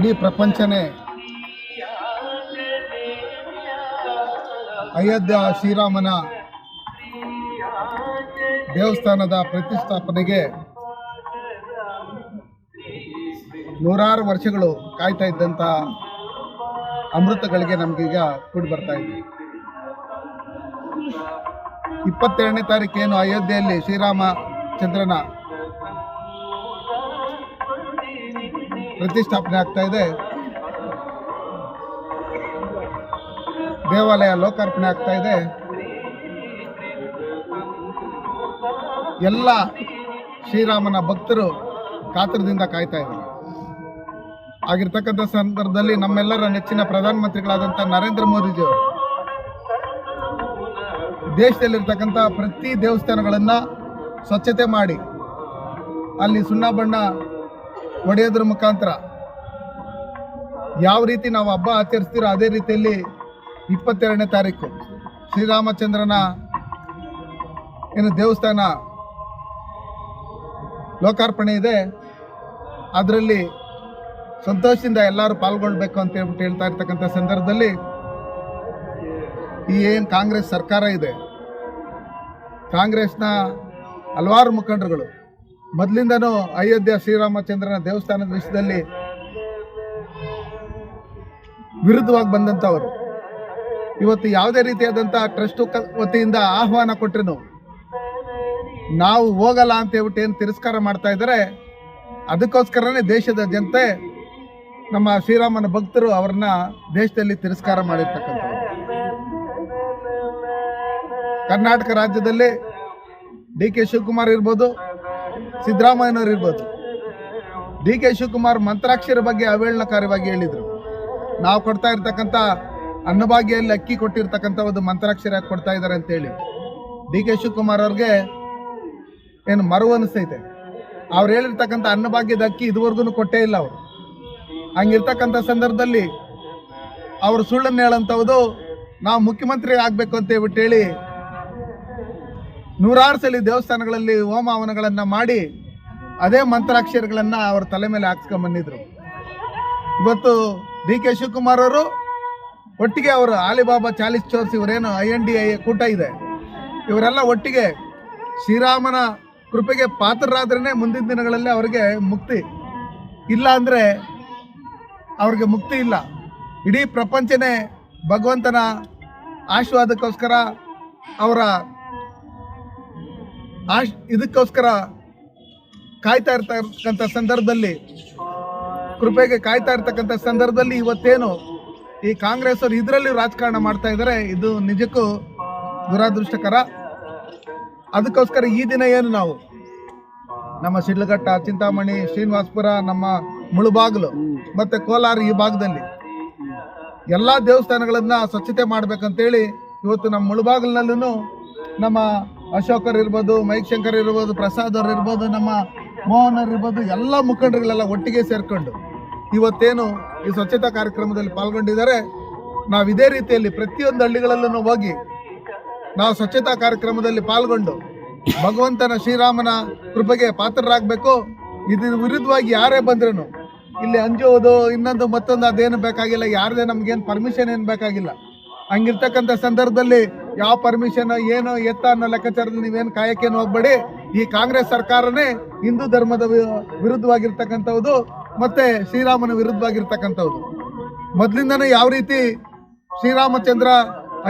ಇಡೀ ಪ್ರಪಂಚನೇ ಅಯೋಧ್ಯ ಶ್ರೀರಾಮನ ದೇವಸ್ಥಾನದ ಪ್ರತಿಷ್ಠಾಪನೆಗೆ ನೂರಾರು ವರ್ಷಗಳು ಕಾಯ್ತಾ ಇದ್ದಂಥ ಅಮೃತಗಳಿಗೆ ನಮಗೀಗ ಕೂಡಿ ಬರ್ತಾ ಇದೆ. ಇಪ್ಪತ್ತೆರಡನೇ ತಾರೀಕೇನು ಅಯೋಧ್ಯೆಯಲ್ಲಿ ಶ್ರೀರಾಮಚಂದ್ರನ ಪ್ರತಿಷ್ಠಾಪನೆ ಆಗ್ತಾ ಇದೆ. ದೇವಾಲಯ ಲೋಕಾರ್ಪಣೆ ಆಗ್ತಾ ಇದೆ. ಎಲ್ಲ ಶ್ರೀರಾಮನ ಭಕ್ತರು ಕಾತರದಿಂದ ಕಾಯ್ತಾ ಇದ್ದಾರೆ. ಆಗಿರ್ತಕ್ಕಂಥ ಸಂದರ್ಭದಲ್ಲಿ ನಮ್ಮೆಲ್ಲರ ನೆಚ್ಚಿನ ಪ್ರಧಾನಮಂತ್ರಿಗಳಾದಂಥ ನರೇಂದ್ರ ಮೋದಿಜಿಯವರು ದೇಶದಲ್ಲಿರ್ತಕ್ಕಂಥ ಪ್ರತಿ ದೇವಸ್ಥಾನಗಳನ್ನು ಸ್ವಚ್ಛತೆ ಮಾಡಿ, ಅಲ್ಲಿ ಸುಣ್ಣ ಬಣ್ಣ ಹೊಡೆಯೋದ್ರ ಮುಖಾಂತರ ಯಾವ ರೀತಿ ನಾವು ಹಬ್ಬ ಆಚರಿಸ್ತೀರೋ ಅದೇ ರೀತಿಯಲ್ಲಿ ಇಪ್ಪತ್ತೆರಡನೇ ತಾರೀಕು ಶ್ರೀರಾಮಚಂದ್ರನ ಏನು ದೇವಸ್ಥಾನ ಲೋಕಾರ್ಪಣೆ ಇದೆ. ಅದರಲ್ಲಿ ಸಂತೋಷದಿಂದ ಎಲ್ಲರೂ ಪಾಲ್ಗೊಳ್ಬೇಕು ಅಂತ ಹೇಳ್ಬಿಟ್ಟು ಹೇಳ್ತಾ ಇರ್ತಕ್ಕಂಥ ಸಂದರ್ಭದಲ್ಲಿ ಈ ಏನು ಕಾಂಗ್ರೆಸ್ ಸರ್ಕಾರ ಇದೆ. ಕಾಂಗ್ರೆಸ್ನ ಹಲವಾರು ಮುಖಂಡರುಗಳು ಮೊದಲಿಂದನೂ ಅಯೋಧ್ಯೆ ಶ್ರೀರಾಮಚಂದ್ರನ ದೇವಸ್ಥಾನದ ವಿಷಯದಲ್ಲಿ ವಿರುದ್ಧವಾಗಿ ಬಂದಂಥವರು. ಇವತ್ತು ಯಾವುದೇ ರೀತಿಯಾದಂಥ ಟ್ರಸ್ಟ್ ವತಿಯಿಂದ ಆಹ್ವಾನ ಕೊಟ್ಟರು ನಾವು ಹೋಗಲ್ಲ ಅಂತ ಹೇಳ್ಬಿಟ್ಟು ಏನು ತಿರಸ್ಕಾರ ಮಾಡ್ತಾ ಇದ್ದಾರೆ, ಅದಕ್ಕೋಸ್ಕರನೇ ದೇಶದ ಜನತೆ ನಮ್ಮ ಶ್ರೀರಾಮನ ಭಕ್ತರು ಅವ್ರನ್ನ ದೇಶದಲ್ಲಿ ತಿರಸ್ಕಾರ ಮಾಡಿರ್ತಕ್ಕಂಥ ಕರ್ನಾಟಕ ರಾಜ್ಯದಲ್ಲಿ ಡಿ ಕೆ ಶಿವಕುಮಾರ್ ಇರ್ಬೋದು ಸಿದ್ದರಾಮಯ್ಯನವ್ರು ಇರ್ಬೋದು. ಡಿ ಕೆ ಶಿವಕುಮಾರ್ ಮಂತ್ರಾಕ್ಷರ ಬಗ್ಗೆ ಅವೇಳನಕಾರವಾಗಿ ಹೇಳಿದರು. ನಾವು ಕೊಡ್ತಾ ಇರ್ತಕ್ಕಂಥ ಅನ್ನಭಾಗ್ಯಲ್ಲಿ ಅಕ್ಕಿ ಕೊಟ್ಟಿರ್ತಕ್ಕಂಥ ಒಂದು ಮಂತ್ರಾಕ್ಷರ ಕೊಡ್ತಾ ಇದ್ದಾರೆ ಅಂತೇಳಿ ಡಿ ಕೆ ಶಿವಕುಮಾರ್ ಅವ್ರಿಗೆ ಏನು ಮರು ಅನಿಸ್ತೈತೆ. ಅವ್ರು ಹೇಳಿರ್ತಕ್ಕಂಥ ಅನ್ನಭಾಗ್ಯದ ಅಕ್ಕಿ ಇದುವರೆಗೂ ಕೊಟ್ಟೇ ಇಲ್ಲ ಅವರು. ಹಂಗಿರ್ತಕ್ಕಂಥ ಸಂದರ್ಭದಲ್ಲಿ ಅವರು ಸುಳ್ಳನ್ನು ಹೇಳಂಥವ್ದು ನಾವು ಮುಖ್ಯಮಂತ್ರಿ ಆಗಬೇಕು ಅಂತ ಹೇಳ್ಬಿಟ್ಟು ಹೇಳಿ ನೂರಾರು ಸಲ ದೇವಸ್ಥಾನಗಳಲ್ಲಿ ಹೋಮ ಹವನಗಳನ್ನು ಮಾಡಿ ಅದೇ ಮಂತ್ರಾಕ್ಷರಗಳನ್ನು ಅವ್ರ ತಲೆ ಮೇಲೆ ಹಾಕ್ಸ್ಕೊಂಡ್ ಬಂದಿದ್ರು. ಇವತ್ತು ಡಿ ಕೆ ಶಿವಕುಮಾರ್ ಅವರು ಒಟ್ಟಿಗೆ ಅವರು ಆಲಿಬಾಬಾ ಚಾಲಿಸ್ ಚೋರ್ಸ್ ಇವರೇನು ಐ ಎನ್ ಡಿ ಐ ಕೂಟ ಇದೆ. ಇವರೆಲ್ಲ ಒಟ್ಟಿಗೆ ಶ್ರೀರಾಮನ ಕೃಪೆಗೆ ಪಾತ್ರರಾದ್ರೇ ಮುಂದಿನ ದಿನಗಳಲ್ಲಿ ಅವರಿಗೆ ಮುಕ್ತಿ ಇಲ್ಲ ಅಂದರೆ ಅವ್ರಿಗೆ ಮುಕ್ತಿ ಇಲ್ಲ. ಇಡೀ ಪ್ರಪಂಚನೇ ಭಗವಂತನ ಆಶೀರ್ವಾದಕ್ಕೋಸ್ಕರ ಅವರ ಆಶ್ ಇದಕ್ಕೋಸ್ಕರ ಕಾಯ್ತಾ ಇರ್ತಕ್ಕಂಥ ಸಂದರ್ಭದಲ್ಲಿ, ಕೃಪೆಗೆ ಕಾಯ್ತಾ ಇರ್ತಕ್ಕಂಥ ಸಂದರ್ಭದಲ್ಲಿ ಇವತ್ತೇನು ಈ ಕಾಂಗ್ರೆಸ್ ಅವರು ಇದರಲ್ಲಿ ರಾಜಕಾರಣ ಮಾಡ್ತಾ ಇದ್ದಾರೆ ಇದು ನಿಜಕ್ಕೂ ದುರಾದೃಷ್ಟಕರ. ಅದಕ್ಕೋಸ್ಕರ ಈ ದಿನ ಏನು ನಾವು, ನಮ್ಮ ಶಿಡ್ಲಘಟ್ಟ, ಚಿಂತಾಮಣಿ, ಶ್ರೀನಿವಾಸ್ಪುರ, ನಮ್ಮ ಮುಳುಬಾಗಿಲು ಮತ್ತು ಕೋಲಾರ ಈ ಭಾಗದಲ್ಲಿ ಎಲ್ಲ ದೇವಸ್ಥಾನಗಳನ್ನು ಸ್ವಚ್ಛತೆ ಮಾಡ್ಬೇಕಂತೇಳಿ ಇವತ್ತು ನಮ್ಮ ಮುಳುಬಾಗಿಲಿನಲ್ಲೂ ನಮ್ಮ ಅಶೋಕರ್ ಇರ್ಬೋದು, ಮೈಕ್ ಶಂಕರ್ ಇರ್ಬೋದು, ಪ್ರಸಾದ್ ಅವ್ರು ಇರ್ಬೋದು, ನಮ್ಮ ಮೋಹನ್ ಅವ್ರು ಇರ್ಬೋದು, ಎಲ್ಲ ಮುಖಂಡರುಗಳೆಲ್ಲ ಒಟ್ಟಿಗೆ ಸೇರ್ಕೊಂಡು ಇವತ್ತೇನು ಈ ಸ್ವಚ್ಛತಾ ಕಾರ್ಯಕ್ರಮದಲ್ಲಿ ಪಾಲ್ಗೊಂಡಿದ್ದಾರೆ. ನಾವು ಇದೇ ರೀತಿಯಲ್ಲಿ ಪ್ರತಿಯೊಂದು ಹಳ್ಳಿಗಳಲ್ಲೂ ಹೋಗಿ ನಾವು ಸ್ವಚ್ಛತಾ ಕಾರ್ಯಕ್ರಮದಲ್ಲಿ ಪಾಲ್ಗೊಂಡು ಭಗವಂತನ ಶ್ರೀರಾಮನ ಕೃಪೆಗೆ ಪಾತ್ರರಾಗಬೇಕು. ಇದ್ರ ವಿರುದ್ಧವಾಗಿ ಯಾರೇ ಬಂದ್ರೂ ಇಲ್ಲಿ ಅಂಜುವುದು ಇನ್ನೊಂದು ಮತ್ತೊಂದು ಅದೇನು ಬೇಕಾಗಿಲ್ಲ, ಯಾರದೇ ನಮ್ಗೇನು ಪರ್ಮಿಷನ್ ಏನು ಬೇಕಾಗಿಲ್ಲ. ಹಂಗಿರ್ತಕ್ಕಂಥ ಸಂದರ್ಭದಲ್ಲಿ ಯಾವ ಪರ್ಮಿಷನ್ ಏನು, ಎತ್ತ ಅನ್ನೋ ಲೆಕ್ಕಾಚಾರದಲ್ಲಿ ನೀವೇನು ಕಾಯಕ್ಕೇನು ಹೋಗ್ಬೇಡಿ ಈ ಕಾಂಗ್ರೆಸ್ ಸರ್ಕಾರನೇ ಹಿಂದೂ ಧರ್ಮದ ವಿರುದ್ಧವಾಗಿರ್ತಕ್ಕಂಥದ್ದು ಮತ್ತೆ ಶ್ರೀರಾಮನ ವಿರುದ್ಧವಾಗಿರ್ತಕ್ಕಂಥದ್ದು ಮೊದಲಿಂದನೇ ಯಾವ ರೀತಿ ಶ್ರೀರಾಮಚಂದ್ರ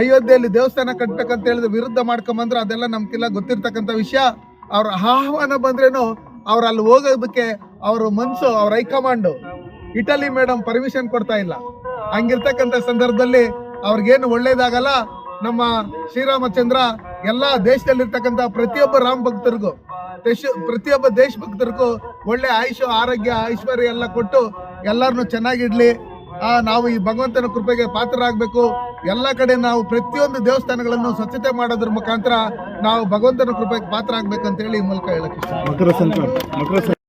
ಅಯೋಧ್ಯೆಯಲ್ಲಿ ದೇವಸ್ಥಾನ ಕಟ್ಟಬೇಕಂತ ಹೇಳಿದ ವಿರುದ್ಧ ಮಾಡ್ಕೊಂಬಂದ್ರೆ, ಅದೆಲ್ಲ ನಮ್ಗೆಲ್ಲ ಗೊತ್ತಿರ್ತಕ್ಕಂಥ ವಿಷಯ. ಅವ್ರ ಆಹ್ವಾನ ಬಂದ್ರೇನು, ಅವ್ರು ಅಲ್ಲಿ ಹೋಗೋದಕ್ಕೆ ಅವ್ರ ಮನಸ್ಸು ಅವ್ರ ಹೈಕಮಾಂಡು. ಇಟಲಿ ಮೇಡಮ್ ಪರ್ಮಿಷನ್ ಕೊಡ್ತಾ ಇಲ್ಲ. ಹಂಗಿರ್ತಕ್ಕಂಥ ಸಂದರ್ಭದಲ್ಲಿ ಅವ್ರಿಗೇನು ಒಳ್ಳೇದಾಗಲ್ಲ ನಮ್ಮ ಶ್ರೀರಾಮಚಂದ್ರ ಎಲ್ಲ ದೇಶದಲ್ಲಿರ್ತಕ್ಕಂಥ ಪ್ರತಿಯೊಬ್ಬ ರಾಮ ಭಕ್ತರಿಗೂ, ದೇಶ, ಪ್ರತಿಯೊಬ್ಬ ದೇಶ ಭಕ್ತರಿಗೂ ಒಳ್ಳೆ ಆಯುಷ, ಆರೋಗ್ಯ, ಐಶ್ವರ್ಯ ಎಲ್ಲ ಕೊಟ್ಟು ಎಲ್ಲರನ್ನು ಚೆನ್ನಾಗಿಡ್ಲಿ ನಾವು ಈ ಭಗವಂತನ ಕೃಪೆಗೆ ಪಾತ್ರರಾಗಬೇಕು. ಎಲ್ಲ ಕಡೆ ನಾವು ಪ್ರತಿಯೊಂದು ದೇವಸ್ಥಾನಗಳನ್ನು ಸ್ವಚ್ಛತೆ ಮಾಡೋದ್ರ ಮುಖಾಂತರ ನಾವು ಭಗವಂತನ ಕೃಪೆಗೆ ಪಾತ್ರ ಆಗ್ಬೇಕಂತ ಹೇಳಿ ಮೂಲಕ ಹೇಳಕ್ಕೆ